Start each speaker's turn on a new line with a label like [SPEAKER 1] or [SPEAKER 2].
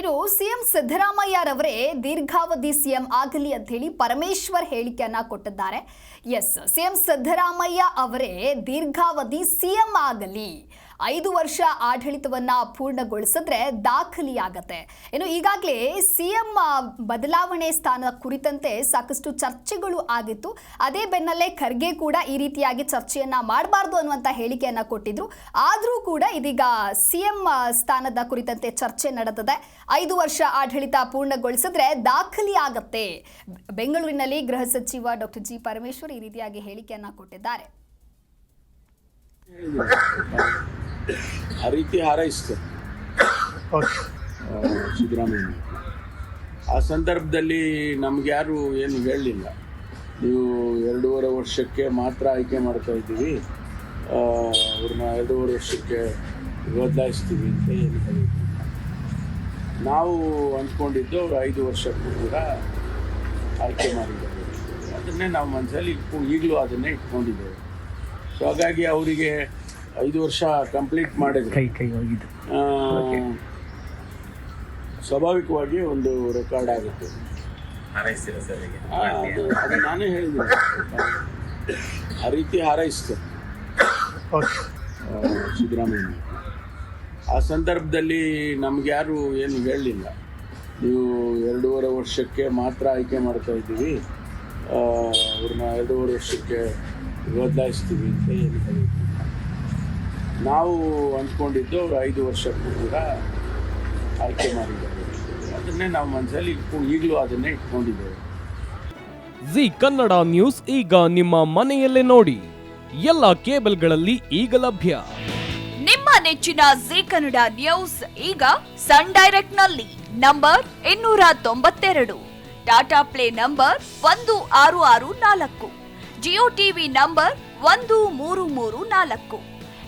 [SPEAKER 1] ಇನ್ನು ಸಿಎಂ ಸಿದ್ದರಾಮಯ್ಯರವರೇ ದೀರ್ಘಾವಧಿ ಸಿಎಂ ಆಗಲಿ ಅಂತ ಹೇಳಿ ಪರಮೇಶ್ವರ್ ಹೇಳಿಕೆಯನ್ನ ಕೊಟ್ಟಿದ್ದಾರೆ. ಎಸ್ ಸಿಎಂ ಸಿದ್ದರಾಮಯ್ಯ ಅವರೇ ದೀರ್ಘಾವಧಿ ಸಿಎಂ ಆಗಲಿ. ಐದು ವರ್ಷ ಆಡಳಿತವನ್ನ ಪೂರ್ಣಗೊಳಿಸಿದ್ರೆ ದಾಖಲಿಯಾಗತ್ತೆ. ಇನ್ನು ಈಗಾಗಲೇ ಸಿಎಂ ಬದಲಾವಣೆ ಸ್ಥಾನ ಕುರಿತಂತೆ ಸಾಕಷ್ಟು ಚರ್ಚೆಗಳು ಆಗಿತ್ತು. ಅದೇ ಬೆನ್ನಲ್ಲೇ ಖರ್ಗೆ ಕೂಡ ಈ ರೀತಿಯಾಗಿ ಚರ್ಚೆಯನ್ನ ಮಾಡಬಾರ್ದು ಅನ್ನುವಂತ ಹೇಳಿಕೆಯನ್ನ ಕೊಟ್ಟಿದ್ರು. ಆದರೂ ಕೂಡ ಇದೀಗ ಸಿಎಂ ಸ್ಥಾನದ ಕುರಿತಂತೆ ಚರ್ಚೆ ನಡೆದಿದೆ. ಐದು ವರ್ಷ ಆಡಳಿತ ಪೂರ್ಣಗೊಳಿಸಿದ್ರೆ ದಾಖಲಿ ಆಗತ್ತೆ ಬೆಂಗಳೂರಿನಲ್ಲಿ ಗೃಹ ಸಚಿವ ಡಾಕ್ಟರ್ ಜಿ. ಪರಮೇಶ್ವರ್ ಈ ರೀತಿಯಾಗಿ ಹೇಳಿಕೆಯನ್ನ ಕೊಟ್ಟಿದ್ದಾರೆ.
[SPEAKER 2] ಆ ರೀತಿ ಸಿದ್ದರಾಮಯ್ಯ. ಆ ಸಂದರ್ಭದಲ್ಲಿ ನಮ್ಗೆ ಯಾರು ಏನು ಹೇಳಲಿಲ್ಲ. ನೀವು ಎರಡೂವರೆ ವರ್ಷಕ್ಕೆ ಮಾತ್ರ ಆಯ್ಕೆ ಮಾಡ್ತಾ ಇದ್ದೀವಿ. ಅವ್ರನ್ನ ಎರಡೂವರೆ ವರ್ಷಕ್ಕೆ ಬದಲಾಯಿಸ್ತೀವಿ ಅಂತ ಏನು ನಾವು ಅಂದ್ಕೊಂಡಿದ್ದು ಅವ್ರು ಐದು ವರ್ಷಕ್ಕೂ ಕೂಡ ಆಯ್ಕೆ ಮಾಡಿದ್ದಾರೆ. ಅದನ್ನೇ ನಾವು ಮನಸ್ಸಲ್ಲಿ ಈಗಲೂ ಅದನ್ನೇ ಇಟ್ಕೊಂಡಿದ್ದೇವೆ. ಸೊ, ಹಾಗಾಗಿ ಅವರಿಗೆ ಐದು ವರ್ಷ ಕಂಪ್ಲೀಟ್ ಮಾಡಿದ್ರು.
[SPEAKER 3] ಕೈ ಕೈ ಹೋಗಿದ್ದು
[SPEAKER 2] ಸ್ವಾಭಾವಿಕವಾಗಿ ಒಂದು ರೆಕಾರ್ಡ್ ಆಗುತ್ತೆ. ಅದು ಅದು ನಾನೇ ಹೇಳಿದ್ದೀನಿ. ಆ ರೀತಿ ಹಾರೈಸ್ತು. ಆ, ಸಿದ್ದರಾಮಯ್ಯ. ಆ ಸಂದರ್ಭದಲ್ಲಿ ನಮ್ಗೆ ಯಾರು ಏನು ಹೇಳಲಿಲ್ಲ. ನೀವು ಎರಡೂವರೆ ವರ್ಷಕ್ಕೆ ಮಾತ್ರ ಆಯ್ಕೆ ಮಾಡ್ತಾ ಇದ್ದೀವಿ. ಅವ್ರನ್ನ ಎರಡೂವರೆ ವರ್ಷಕ್ಕೆ ಬದಲಾಯಿಸ್ತೀವಿ ಅಂತ ಏನು ಹೇಳಿದ್ರು. ನಾವು ಅಂದ್ಕೊಂಡಿದ್ದು ಅವ್ರು ಐದು ವರ್ಷಕ್ಕೂ ಕೂಡ ಆಯ್ಕೆ ಮಾಡಿದ್ದೇವೆ ಅದನ್ನೇ ನಾವು ಮನಸ್ಸಲ್ಲಿ ಈಗಲೂ ಅದನ್ನೇ ಇಟ್ಕೊಂಡಿದ್ದೇವೆ.
[SPEAKER 4] ಜಿ ಕನ್ನಡ ನ್ಯೂಸ್ ಈಗ ನಿಮ್ಮ ಮನೆಯಲ್ಲೇ ನೋಡಿ. ಎಲ್ಲ ಕೇಬಲ್ಗಳಲ್ಲಿ ಈಗ ಲಭ್ಯ.
[SPEAKER 5] ನಿಮ್ಮ ನೆಚ್ಚಿನ ಜಿ ಕನ್ನಡ ನ್ಯೂಸ್ ಈಗ ಸನ್ ಡೈರೆಕ್ಟ್ನಲ್ಲಿ ನಂಬರ್ ಇನ್ನೂರ ತೊಂಬತ್ತೆರಡು. ಟಾಟಾ ಪ್ಲೇ ನಂಬರ್ ಒಂದು ಆರು ಆರು ನಾಲ್ಕು. ಜಿಯೋ ಟಿವಿ ನಂಬರ್ ಒಂದು ಮೂರು ಮೂರು ನಾಲ್ಕು.